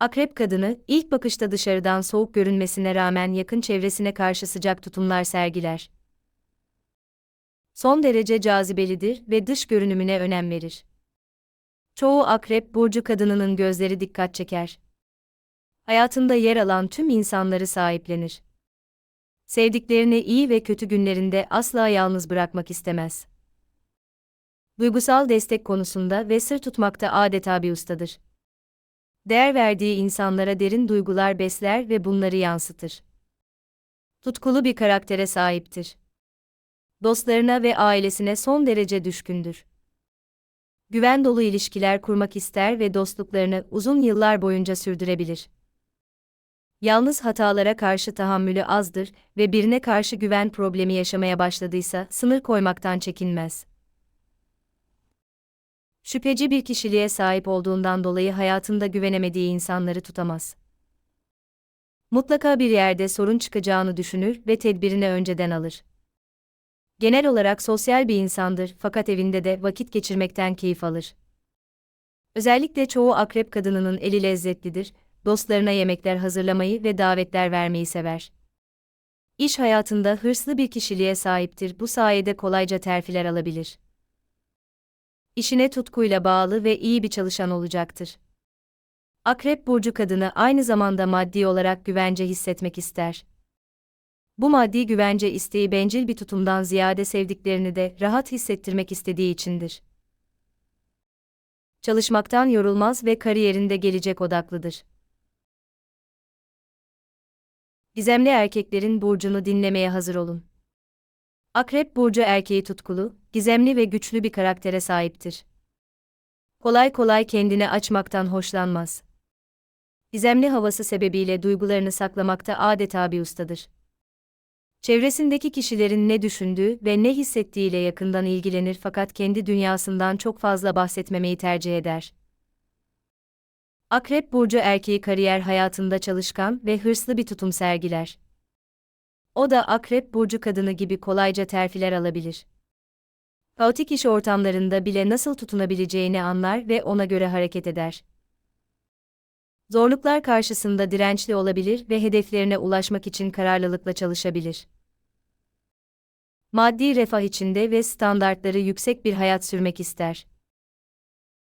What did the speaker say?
Akrep kadını, ilk bakışta dışarıdan soğuk görünmesine rağmen yakın çevresine karşı sıcak tutumlar sergiler. Son derece cazibelidir ve dış görünümüne önem verir. Çoğu akrep burcu kadınının gözleri dikkat çeker. Hayatında yer alan tüm insanları sahiplenir. Sevdiklerini iyi ve kötü günlerinde asla yalnız bırakmak istemez. Duygusal destek konusunda ve sır tutmakta adeta bir ustadır. Değer verdiği insanlara derin duygular besler ve bunları yansıtır. Tutkulu bir karaktere sahiptir. Dostlarına ve ailesine son derece düşkündür. Güven dolu ilişkiler kurmak ister ve dostluklarını uzun yıllar boyunca sürdürebilir. Yalnız hatalara karşı tahammülü azdır ve birine karşı güven problemi yaşamaya başladıysa sınır koymaktan çekinmez. Şüpheci bir kişiliğe sahip olduğundan dolayı hayatında güvenemediği insanları tutamaz. Mutlaka bir yerde sorun çıkacağını düşünür ve tedbirini önceden alır. Genel olarak sosyal bir insandır fakat evinde de vakit geçirmekten keyif alır. Özellikle çoğu akrep kadınının eli lezzetlidir, dostlarına yemekler hazırlamayı ve davetler vermeyi sever. İş hayatında hırslı bir kişiliğe sahiptir, bu sayede kolayca terfiler alabilir. İşine tutkuyla bağlı ve iyi bir çalışan olacaktır. Akrep burcu kadını aynı zamanda maddi olarak güvence hissetmek ister. Bu maddi güvence isteği bencil bir tutumdan ziyade sevdiklerini de rahat hissettirmek istediği içindir. Çalışmaktan yorulmaz ve kariyerinde gelecek odaklıdır. Gizemli erkeklerin burcunu dinlemeye hazır olun. Akrep burcu erkeği tutkulu, gizemli ve güçlü bir karaktere sahiptir. Kolay kolay kendini açmaktan hoşlanmaz. Gizemli havası sebebiyle duygularını saklamakta adeta bir ustadır. Çevresindeki kişilerin ne düşündüğü ve ne hissettiğiyle yakından ilgilenir fakat kendi dünyasından çok fazla bahsetmemeyi tercih eder. Akrep burcu erkeği kariyer hayatında çalışkan ve hırslı bir tutum sergiler. O da akrep burcu kadını gibi kolayca terfiler alabilir. Kaotik iş ortamlarında bile nasıl tutunabileceğini anlar ve ona göre hareket eder. Zorluklar karşısında dirençli olabilir ve hedeflerine ulaşmak için kararlılıkla çalışabilir. Maddi refah içinde ve standartları yüksek bir hayat sürmek ister.